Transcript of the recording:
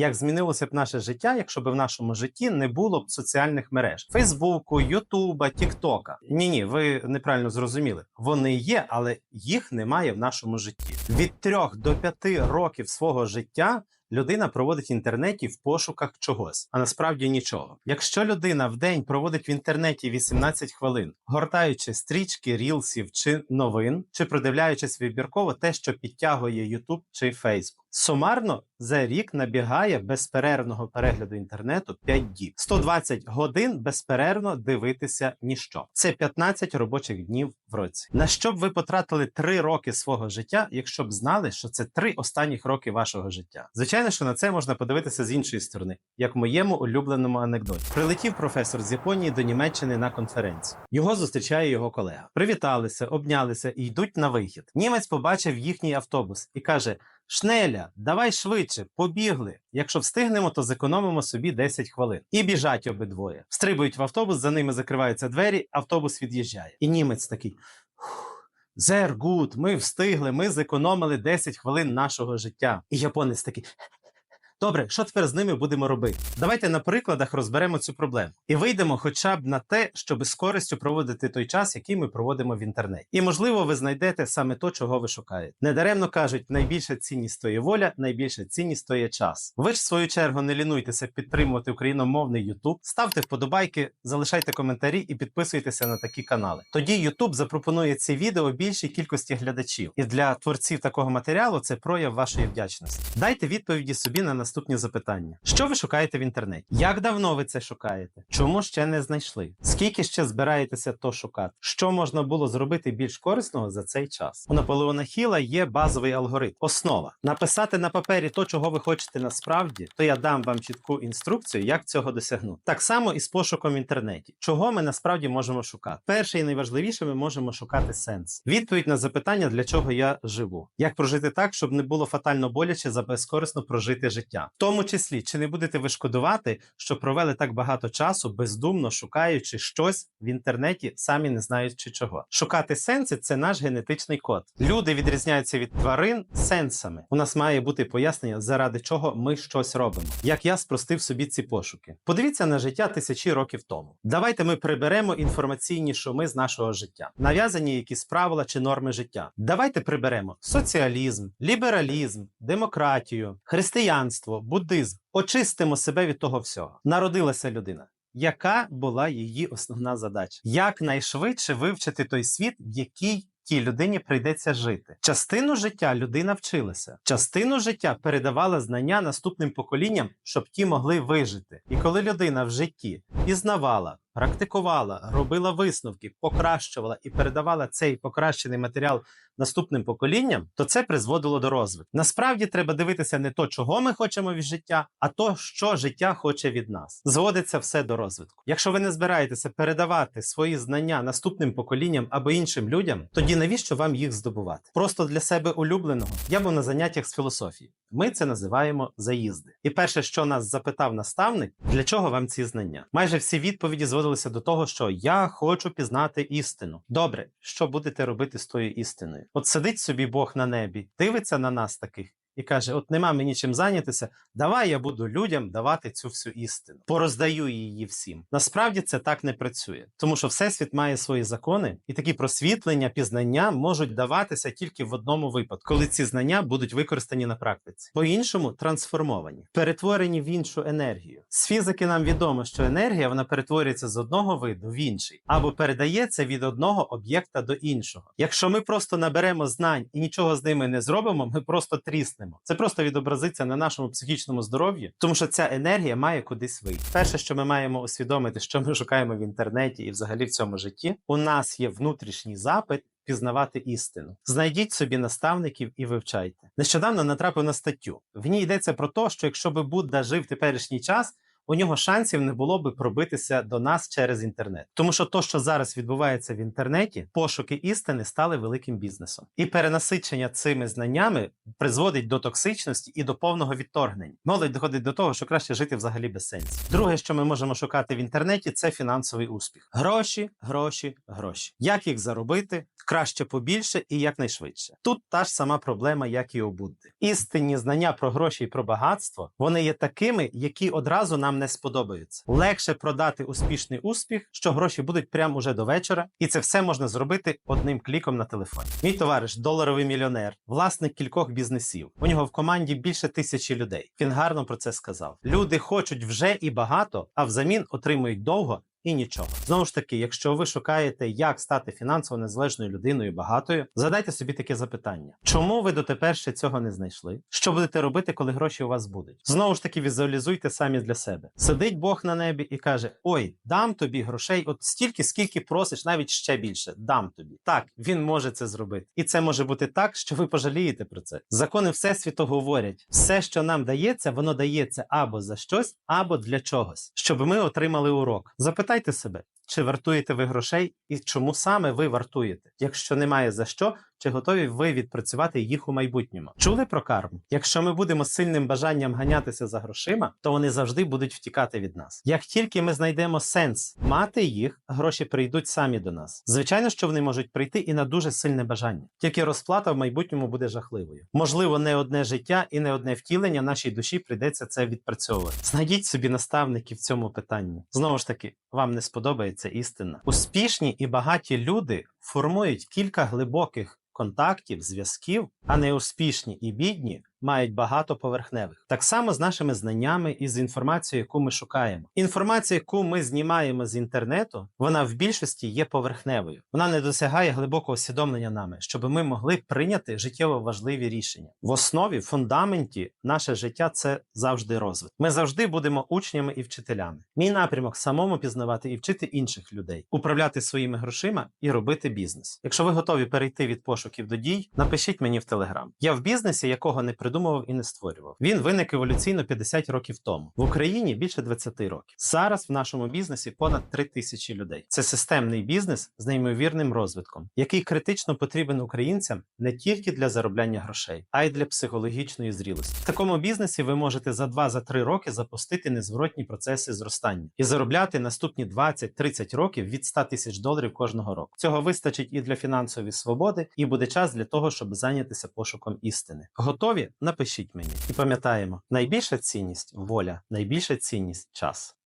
Як змінилося б наше життя, якщо б в нашому житті не було б соціальних мереж Фейсбуку, Ютуба, Тіктока? Ні, ні, ви неправильно зрозуміли. Вони є, але їх немає в нашому житті. Від трьох до п'яти років свого життя. Людина проводить в інтернеті в пошуках чогось, а насправді нічого. Якщо людина в день проводить в інтернеті 18 хвилин, гортаючи стрічки, рілсів чи новин, чи продивляючись вибірково те, що підтягує YouTube чи Facebook, сумарно за рік набігає безперервного перегляду інтернету 5 діб, 120 годин безперервно дивитися ніщо. Це 15 робочих днів в році. На що б ви потратили 3 роки свого життя, якщо б знали, що це 3 останніх роки вашого життя? Звичайно, що на це можна подивитися з іншої сторони, як в моєму улюбленому анекдоті. Прилетів професор з Японії до Німеччини на конференцію. Його зустрічає його колега. Привіталися, обнялися і йдуть на вихід. Німець побачив їхній автобус і каже: Шнеля, давай швидше, побігли. Якщо встигнемо, то зекономимо собі 10 хвилин. І біжать обидвоє. Встрибують в автобус, за ними закриваються двері, автобус від'їжджає. І німець такий. Зер гуд, ми встигли, ми зекономили 10 хвилин нашого життя. І японець такий. Добре, що тепер з ними будемо робити? Давайте на прикладах розберемо цю проблему і вийдемо хоча б на те, щоб з користю проводити той час, який ми проводимо в інтернеті. І можливо, ви знайдете саме то, чого ви шукаєте. Недаремно кажуть, найбільша цінність то є воля, найбільша цінність то є час. Ви ж в свою чергу не лінуйтеся підтримувати україномовний YouTube, ставте вподобайки, залишайте коментарі і підписуйтеся на такі канали. Тоді YouTube запропонує ці відео більшій кількості глядачів. І для творців такого матеріалу це прояв вашої вдячності. Дайте відповіді собі на наступні запитання: що ви шукаєте в інтернеті? Як давно ви це шукаєте? Чому ще не знайшли? Скільки ще збираєтеся то шукати? Що можна було зробити більш корисного за цей час? У Наполеона Хіла є базовий алгоритм, основа. Написати на папері то, чого ви хочете насправді, то я дам вам чітку інструкцію, як цього досягнути. Так само і з пошуком в інтернеті. Чого ми насправді можемо шукати? Перше і найважливіше, ми можемо шукати сенс. Відповідь на запитання, для чого я живу. Як прожити так, щоб не було фатально боляче за безкорисно прожити життя. В тому числі, чи не будете ви шкодувати, що провели так багато часу, бездумно шукаючи щось в інтернеті, самі не знаючи чого. Шукати сенси це наш генетичний код. Люди відрізняються від тварин сенсами. У нас має бути пояснення, заради чого ми щось робимо. Як я спростив собі ці пошуки. Подивіться на життя тисячі років тому. Давайте ми приберемо інформаційні шуми з нашого життя, нав'язані якісь правила чи норми життя. Давайте приберемо соціалізм, лібералізм, демократію, християнство, буддизм. Очистимо себе від того всього. Народилася людина. Яка була її основна задача? Якнайшвидше вивчити той світ, в який тій людині прийдеться жити. Частину життя людина вчилася, частину життя передавала знання наступним поколінням, щоб ті могли вижити. І коли людина в житті пізнавала, практикувала, робила висновки, покращувала і передавала цей покращений матеріал наступним поколінням, то це призводило до розвитку. Насправді треба дивитися не то, чого ми хочемо від життя, а то, що життя хоче від нас. Зводиться все до розвитку. Якщо ви не збираєтеся передавати свої знання наступним поколінням або іншим людям, тоді навіщо вам їх здобувати? Просто для себе улюбленого я був на заняттях з філософії. Ми це називаємо заїзди. І перше, що нас запитав наставник, для чого вам ці знання? Майже всі відповіді зводилися до того, що я хочу пізнати істину. Добре, що будете робити з тою істиною? От сидить собі Бог на небі, дивиться на нас таких. І каже: От нема мені чим зайнятися, давай я буду людям давати цю всю істину, пороздаю її всім. Насправді це так не працює, тому що всесвіт має свої закони, і такі просвітлення, пізнання можуть даватися тільки в одному випадку, коли ці знання будуть використані на практиці, по-іншому трансформовані, перетворені в іншу енергію. З фізики нам відомо, що енергія вона перетворюється з одного виду в інший, або передається від одного об'єкта до іншого. Якщо ми просто наберемо знань і нічого з ними не зробимо, ми просто тріснемо. Це просто відобразиться на нашому психічному здоров'ї, тому що ця енергія має кудись вийти. Перше, що ми маємо усвідомити, що ми шукаємо в інтернеті і взагалі в цьому житті, у нас є внутрішній запит. Пізнавати істину, знайдіть собі наставників і вивчайте. Нещодавно натрапив на статтю. В ній йдеться про те, що якщо би Будда жив теперішній час, у нього шансів не було би пробитися до нас через інтернет. Тому що то, що зараз відбувається в інтернеті, пошуки істини стали великим бізнесом. І перенасичення цими знаннями призводить до токсичності і до повного відторгнення. Молодь доходить до того, що краще жити взагалі без сенсу. Друге, що ми можемо шукати в інтернеті, це фінансовий успіх. Гроші, гроші, гроші. Як їх заробити? Краще побільше і якнайшвидше. Тут та ж сама проблема, як і у Будди. Істинні знання про гроші і про багатство вони є такими, які одразу нам не сподобаються. Легше продати успішний успіх, що гроші будуть прямо уже до вечора, і це все можна зробити одним кліком на телефоні. Мій товариш, доларовий мільйонер, власник кількох бізнесів. У нього в команді більше тисячі людей. Він гарно про це сказав. Люди хочуть вже і багато, а взамін отримують довго і нічого. Знову ж таки, якщо ви шукаєте, як стати фінансово незалежною людиною багатою, задайте собі таке запитання: чому ви дотепер ще цього не знайшли? Що будете робити, коли гроші у вас будуть? Знову ж таки, візуалізуйте самі для себе. Сидить Бог на небі і каже: Ой, дам тобі грошей, от стільки, скільки просиш, навіть ще більше. Дам тобі. Так, він може це зробити. І це може бути так, що ви пожалієте про це. Закони Всесвіту говорять: все, що нам дається, воно дається або за щось, або для чогось, щоб ми отримали урок. Запитайте себе, чи вартуєте ви грошей і чому саме ви вартуєте? Якщо немає за що, чи готові ви відпрацювати їх у майбутньому? Чули про карму? Якщо ми будемо з сильним бажанням ганятися за грошима, то вони завжди будуть втікати від нас. Як тільки ми знайдемо сенс мати їх, гроші прийдуть самі до нас. Звичайно, що вони можуть прийти і на дуже сильне бажання. Тільки розплата в майбутньому буде жахливою. Можливо, не одне життя і не одне втілення нашій душі прийдеться це відпрацьовувати. Знайдіть собі наставників в цьому питанні. Знову ж таки, вам не сподобається істина. Успішні і багаті люди формують кілька глибоких контактів, зв'язків, а неуспішні і бідні мають багато поверхневих. Так само з нашими знаннями і з інформацією, яку ми шукаємо. Інформація, яку ми знімаємо з інтернету, вона в більшості є поверхневою. Вона не досягає глибокого усвідомлення нами, щоб ми могли прийняти життєво важливі рішення. В основі, в фундаменті, наше життя це завжди розвиток. Ми завжди будемо учнями і вчителями. Мій напрямок самому пізнавати і вчити інших людей, управляти своїми грошима і робити бізнес. Якщо ви готові перейти від пошуків до дій, напишіть мені в телеграм. Я в бізнесі, якого не придумував і не створював. Він виник еволюційно 50 років тому. В Україні більше 20 років. Зараз в нашому бізнесі понад 3 тисячі людей. Це системний бізнес з неймовірним розвитком, який критично потрібен українцям не тільки для заробляння грошей, а й для психологічної зрілості. В такому бізнесі ви можете за 2-3 роки запустити незворотні процеси зростання і заробляти наступні 20-30 років від 100 тисяч доларів кожного року. Цього вистачить і для фінансової свободи, і буде час для того, щоб зайнятися пошуком істини. Готові? Напишіть мені і пам'ятаємо, найбільша цінність воля, найбільша цінність час.